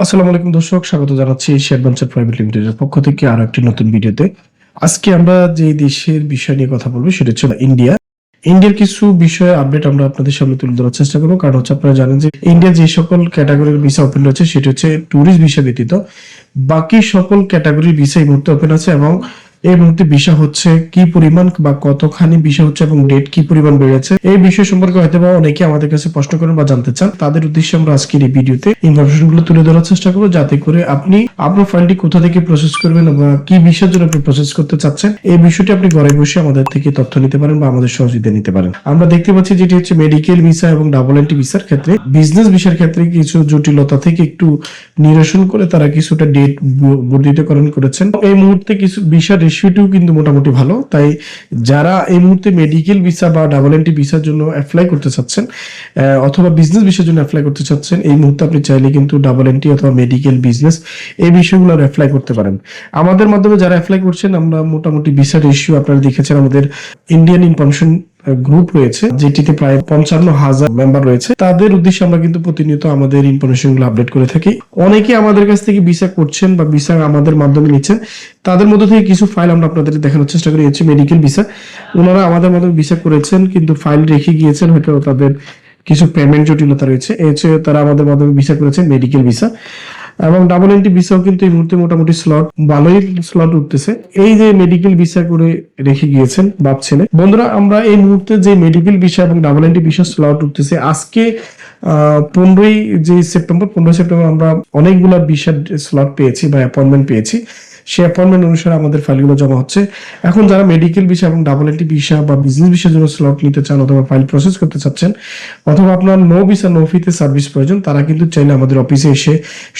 আসসালামু আলাইকুম দর্শক, স্বাগত জানাচ্ছি শেয়ার বাঞ্চার প্রাইভেট লিমিটেডের পক্ষ থেকে আরও একটি নতুন ভিডিওতে। আজকে আমরা যে দেশের বিষয় নিয়ে কথা বলব সেটা হচ্ছে ইন্ডিয়া। ইন্ডিয়ার কিছু বিষয়ে আপডেট আমরা আপনাদের সামনে তুলে ধরার চেষ্টা করব। কারণ হচ্ছে আপনারা জানেন যে ইন্ডিয়া যে সকল ক্যাটাগরির ভিসা ওপেন রয়েছে, সেটা হচ্ছে ট্যুরিস্ট ভিসা ব্যতীত বাকি সকল ক্যাটাগরির ভিসা এই মুহূর্তে ওপেন আছে এবং এই মুহূর্তে ভিসা হচ্ছে কি পরিমাণ বা কতখানি ভিসা হচ্ছে এবং ডেট কি পরিমাণ বেড়েছে। এই বিষয় সম্পর্কে হয়তো বা অনেকে আমাদের কাছে প্রশ্ন করেন বা জানতে চান। তাদের উদ্দেশ্যে আমরা আজকের এই ভিডিওতে ইনফরমেশনগুলো তুলে ধরার চেষ্টা করব যাতে করে আপনি আপনার ফাইলটি কোথা থেকে প্রসেস করবেন বা কি বিষয়ের জন্য আপনি প্রসেস করতে চাচ্ছেন। এই বিষয়টি আপনি ঘরে বসে আমাদের থেকে তথ্য নিতে পারেন বা আমাদের সহযোগিতা নিতে পারেন। আমরা দেখতে পাচ্ছি যেটি হচ্ছে মেডিকেল ভিসা এবং ডাবল এন্টি ভিসার ক্ষেত্রে। বিজনেস ভিসার ক্ষেত্রে কিছু জটিলতা থেকে একটু নিরসন করে তারা কিছুটা ডেট বর্ধিতকরণ করেছেন। এই মুহূর্তে কিছু ভিসার রেশিওটিও কিন্তু মোটামুটি ভালো। তাই যারা এই মুহূর্তে মেডিকেল ভিসা বা ডাবল এন্টি ভিসার জন্য অ্যাপ্লাই করতে চাচ্ছেন অথবা বিজনেস ভিসার জন্য অ্যাপ্লাই করতে চাচ্ছেন, এই মুহূর্তে আপনি চাইলে কিন্তু ডাবল এন্টি অথবা মেডিকেল বিজনেস এই বিষয়গুলো অ্যাপ্লাই করতে পারেন। আমাদের মাধ্যমে যারা অ্যাপ্লাই করছেন, আমরা মোটামুটি ভিসা রেশিও আপনারা দেখেছেন আমাদের ইন্ডিয়ান ইনফরমেশন গ্রুপ রয়েছে। যেটিতে প্রায় পঞ্চান্ন হাজার মেম্বার রয়েছে। তাদের উদ্দেশ্যে আমরা কিন্তু প্রতিনিয়ত আমাদের ইনফরমেশনগুলো আপডেট করে থাকি। অনেকে আমাদের কাছ থেকে ভিসা করছেন বা ভিসা আমাদের মাধ্যমে নিচ্ছেন। তাদের মধ্যে থেকে কিছু ফাইল আমরা আপনাদের দেখানোর চেষ্টা করি। হচ্ছে মেডিকেল ভিসা ওনারা আমাদের মাধ্যমে ভিসা করেছেন, কিন্তু ফাইল রেখে গিয়েছেন। হয়তো তাদের কিছু পেমেন্ট জটিলতা রয়েছে। হচ্ছে তারা আমাদের মাধ্যমে ভিসা করেছেন মেডিকেল ভিসা এবং ডাবল এলটি ভিসাও কিন্তু এই মুহূর্তে মোটামুটি স্লট ভালোই স্লট উঠতেছে। এই যে মেডিকেল ভিসা করে রেখে গিয়েছেন বাপ ছেলে। বন্ধুরা, আমরা এই মুহূর্তে যে মেডিকেল ভিসা এবং ডাবল এলটি ভিসা স্লট উঠতেছে, আজকে পনেরোই যে সেপ্টেম্বর পনেরোই সেপ্টেম্বর আমরা অনেকগুলা ভিসা স্লট পেয়েছি বা অ্যাপয়েন্টমেন্ট পেয়েছি। সেই অ্যাপয়েন্টমেন্ট অনুসারে আমাদের ফাইলগুলো জমা হচ্ছে। এখন যারা মেডিকেল ভিসা এবং ডাবল এন্টি ভিসা বা বিজনেস ভিসার জন্য স্লট নিতে চান অথবা ফাইল প্রসেস করতে চাচ্ছেন অথবা আপনার নো ভিসা নো ফিতে সার্ভিস প্রয়োজন, তারা কিন্তু চাইলে আমাদের অফিসে এসে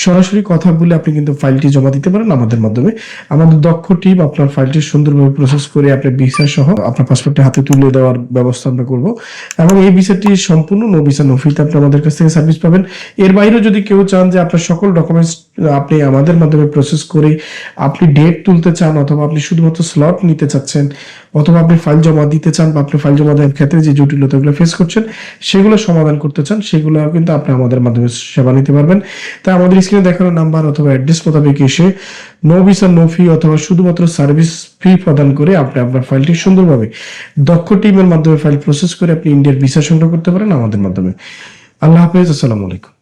সরাসরি কথা বলে আপনি কিন্তু ফাইলটি জমা দিতে পারেন আমাদের মাধ্যমে। আমাদের দক্ষ টিম আপনার ফাইলটি সুন্দরভাবে প্রসেস করে আপনার ভিসা সহ আপনার পাসপোর্টটি হাতে তুলে দেওয়ার ব্যবস্থা আমরা করব। এবং এই ভিসাটি সম্পূর্ণ নো ভিসা নো ফিতে আপনি আমাদের কাছ থেকে সার্ভিস পাবেন। এর বাইরেও যদি কেউ চান যে আপনার সকল ডকুমেন্টস আপনি আমাদের মাধ্যমে প্রসেস করে আপনি ডেট তুলতে চান অথবা আপনি শুধুমাত্র স্লট নিতে চাচ্ছেন অথবা আপনি ফাইল জমা দিতে চান বা আপনি ফাইল জমা দেওয়ার ক্ষেত্রে যে জটিলতাগুলো ফেস করছেন, সেগুলো সমাধান করতে চান, সেগুলো কিন্তু আপনি আমাদের মাধ্যমে সেবা নিতে পারবেন। তাই আমাদের স্ক্রিনে দেখানো নাম্বার অথবা অ্যাড্রেস মোতাবেক এসে নো ভিসা নো ফি অথবা শুধুমাত্র সার্ভিস ফি প্রদান করে আপনি আপনার ফাইলটি সুন্দরভাবে দক্ষ টিমের মাধ্যমে ফাইল প্রসেস করে আপনি ইন্ডিয়ার ভিসা সংগ্রহ করতে পারেন আমাদের মাধ্যমে। আল্লাহ হাফেজ, আসসালামু আলাইকুম।